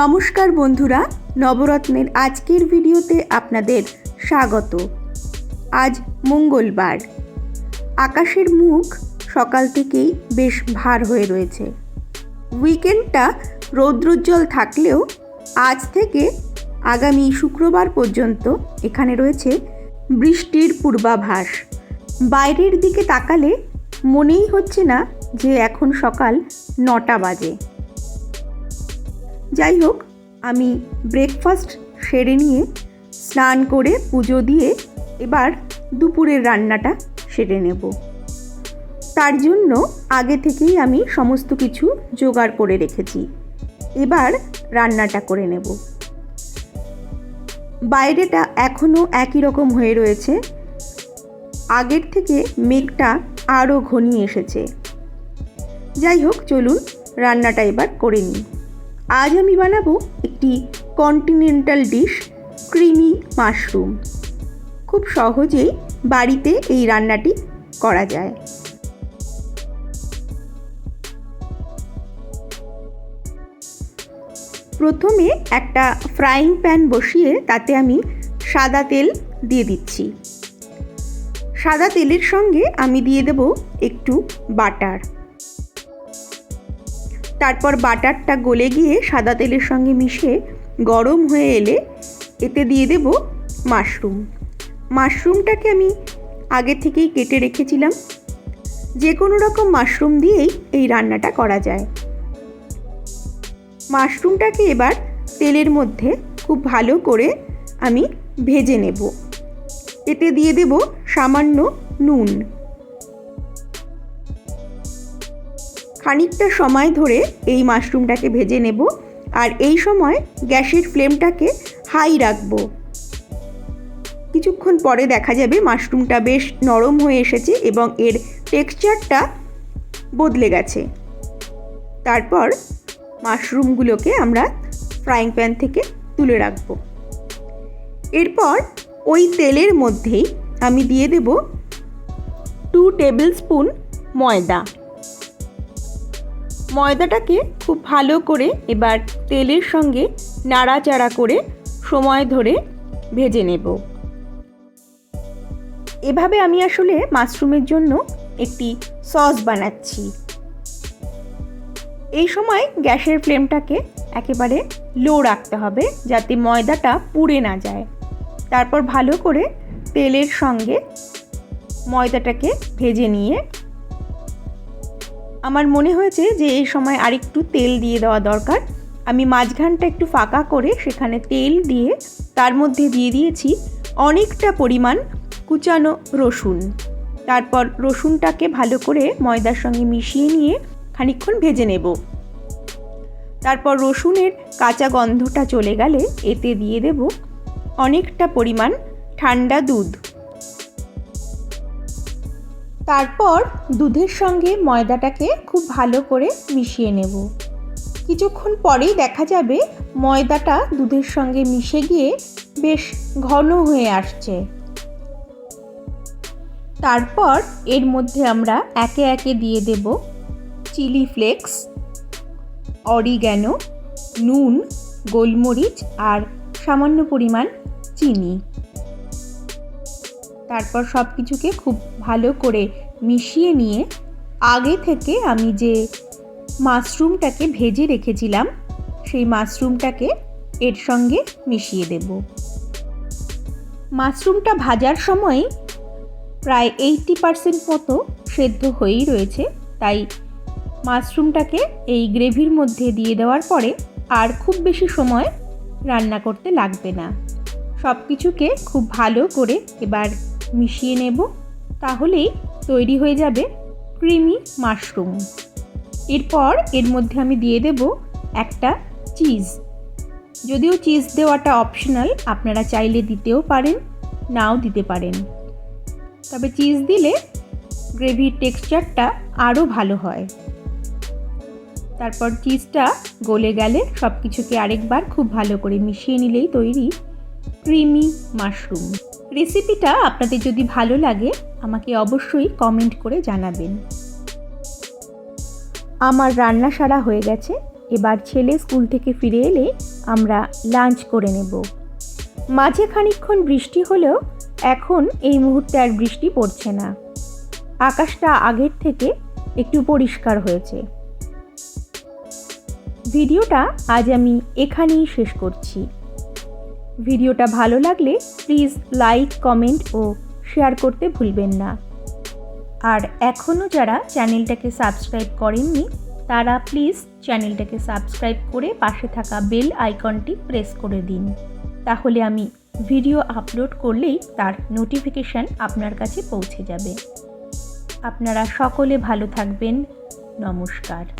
নমস্কার বন্ধুরা, নবরত্নের আজকের ভিডিওতে আপনাদের স্বাগত। আজ মঙ্গলবার। আকাশের মুখ সকাল থেকেই বেশ ভার হয়ে রয়েছে। উইকেন্ডটা রৌদ্রোজ্জ্বল থাকলেও আজ থেকে আগামী শুক্রবার পর্যন্ত এখানে রয়েছে বৃষ্টির পূর্বাভাস। বাইরের দিকে তাকালে মনেই হচ্ছে না যে এখন সকাল নটা বাজে। যাই হোক, আমি ব্রেকফাস্ট সেরে নিয়ে স্নান করে পুজো দিয়ে এবার দুপুরের রান্নাটা সেরে নেব। তার জন্য আগে থেকেই আমি সমস্ত কিছু জোগাড় করে রেখেছি। এবার রান্নাটা করে নেব। বাইরেটা এখনও একই রকম হয়ে রয়েছে। আগের থেকে মেঘটা আরও ঘনিয়ে এসেছে। যাই হোক, চলুন রান্নাটা এবার করে নিই। আজ আমি বানাবো একটি কন্টিনেন্টাল ডিশ ক্রিমি মাশরুম খুব সহজেই বাড়িতে এই রান্নাটি করা যায়। প্রথমে একটা ফ্রাইং প্যান বসিয়ে তাতে আমি সাদা তেল দিয়ে দিচ্ছি। সাদা তেলের সঙ্গে আমি দিয়ে দেব একটু বাটার। তারপর বাটারটা গলে গিয়ে সাদা তেলের সঙ্গে মিশে গরম হয়ে এলে এতে দিয়ে দেব মাশরুম। মাশরুমটাকে আমি আগে থেকেই কেটে রেখেছিলাম। যে কোনো রকম মাশরুম দিয়েই এই রান্নাটা করা যায়। মাশরুমটাকে এবার তেলের মধ্যে খুব ভালো করে আমি ভেজে নেব। এতে দিয়ে দেব সামান্য নুন। খানিকটা সময় ধরে এই মাশরুমটাকে ভেজে নেব আর এই সময় গ্যাসের ফ্লেমটাকে হাই রাখব। কিছুক্ষণ পরে দেখা যাবে মাশরুমটা বেশ নরম হয়ে এসেছে এবং এর টেক্সচারটা বদলে গেছে। তারপর মাশরুমগুলোকে আমরা ফ্রাইং প্যান থেকে তুলে রাখব। এরপর ওই তেলের মধ্যেই আমি দিয়ে দেব টু টেবিল স্পুন ময়দা। ময়দাটাকে খুব ভালো করে এবার তেলের সঙ্গে নাড়াচাড়া করে সময় ধরে ভেজে নেব। এভাবে আমি আসলে মাশরুমের জন্য একটি সস বানাচ্ছি। এই সময় গ্যাসের ফ্লেমটাকে একেবারে লো রাখতে হবে যাতে ময়দাটা পুড়ে না যায়। তারপর ভালো করে তেলের সঙ্গে ময়দাটাকে ভেজে নিয়ে আমার মনে হয়েছে যে এই সময় আরেকটু তেল দিয়ে দেওয়া দরকার। আমি মাঝখানটা একটু ফাঁকা করে সেখানে তেল দিয়ে তার মধ্যে দিয়ে দিয়েছি অনেকটা পরিমাণ কুচানো রসুন। তারপর রসুনটাকে ভালো করে ময়দার সঙ্গে মিশিয়ে নিয়ে খানিক্ষণ ভেজে নেব। তারপর রসুনের কাঁচা গন্ধটা চলে গেলে এতে দিয়ে দেব অনেকটা পরিমাণ ঠান্ডা দুধ। তারপর দুধের সঙ্গে ময়দাটাকে খুব ভালো করে মিশিয়ে নেব। কিছুক্ষণ পরেই দেখা যাবে ময়দাটা দুধের সঙ্গে মিশে গিয়ে বেশ ঘন হয়ে আসছে। তারপর এর মধ্যে আমরা একে একে দিয়ে দেব চিলি ফ্লেক্স, অরিগ্যানো, নুন, গোলমরিচ আর সামান্য পরিমাণ চিনি। তারপর সব কিছুকে খুব ভালো করে মিশিয়ে নিয়ে আগে থেকে আমি যে মাশরুমটাকে ভেজে রেখেছিলাম, সেই মাশরুমটাকে এর সঙ্গে মিশিয়ে দেব। মাশরুমটা ভাজার সময় প্রায় এইটটি পারসেন্ট মতো সেদ্ধ হয়েই রয়েছে, তাই মাশরুমটাকে এই গ্রেভির মধ্যে দিয়ে দেওয়ার পরে আর খুব বেশি সময় রান্না করতে লাগবে না। সব কিছুকে খুব ভালো করে এবার মিশিয়ে নেব, তাহলেই তৈরি হয়ে যাবে ক্রিমি মাশরুম। এরপর এর মধ্যে আমি দিয়ে দেব একটা চিজ। যদিও চিজ দেওয়াটা অপশনাল, আপনারা চাইলে দিতেও পারেন, নাও দিতে পারেন। তবে চিজ দিলে গ্রেভির টেক্সচারটা আরও ভালো হয়। তারপর চিজটা গলে গেলে সব কিছুকে আরেকবার খুব ভালো করে মিশিয়ে নিলেই তৈরি ক্রিমি মাশরুম। রেসিপিটা আপনাদের যদি ভালো লাগে, আমাকে অবশ্যই কমেন্ট করে জানাবেন। আমার রান্না সারা হয়ে গেছে, এবার ছেলে স্কুল থেকে ফিরে এলে আমরা লাঞ্চ করে নেব। মাঝে খানিকক্ষণ বৃষ্টি হলেও এখন এই মুহূর্তে আর বৃষ্টি পড়ছে না। আকাশটা আগের থেকে একটু পরিষ্কার হয়েছে। ভিডিওটা আজ আমি এখানেই শেষ করছি। ভিডিওটা ভালো লাগলে প্লিজ লাইক, কমেন্ট ও শেয়ার করতে ভুলবেন না। আর এখনও যারা চ্যানেলটাকে সাবস্ক্রাইব করেননি, তারা প্লিজ চ্যানেলটাকে সাবস্ক্রাইব করে পাশে থাকা বেল আইকনটি প্রেস করে দিন। তাহলে আমি ভিডিও আপলোড করলেই তার নোটিফিকেশান আপনার কাছে পৌঁছে যাবে। আপনারা সকলে ভালো থাকবেন। নমস্কার।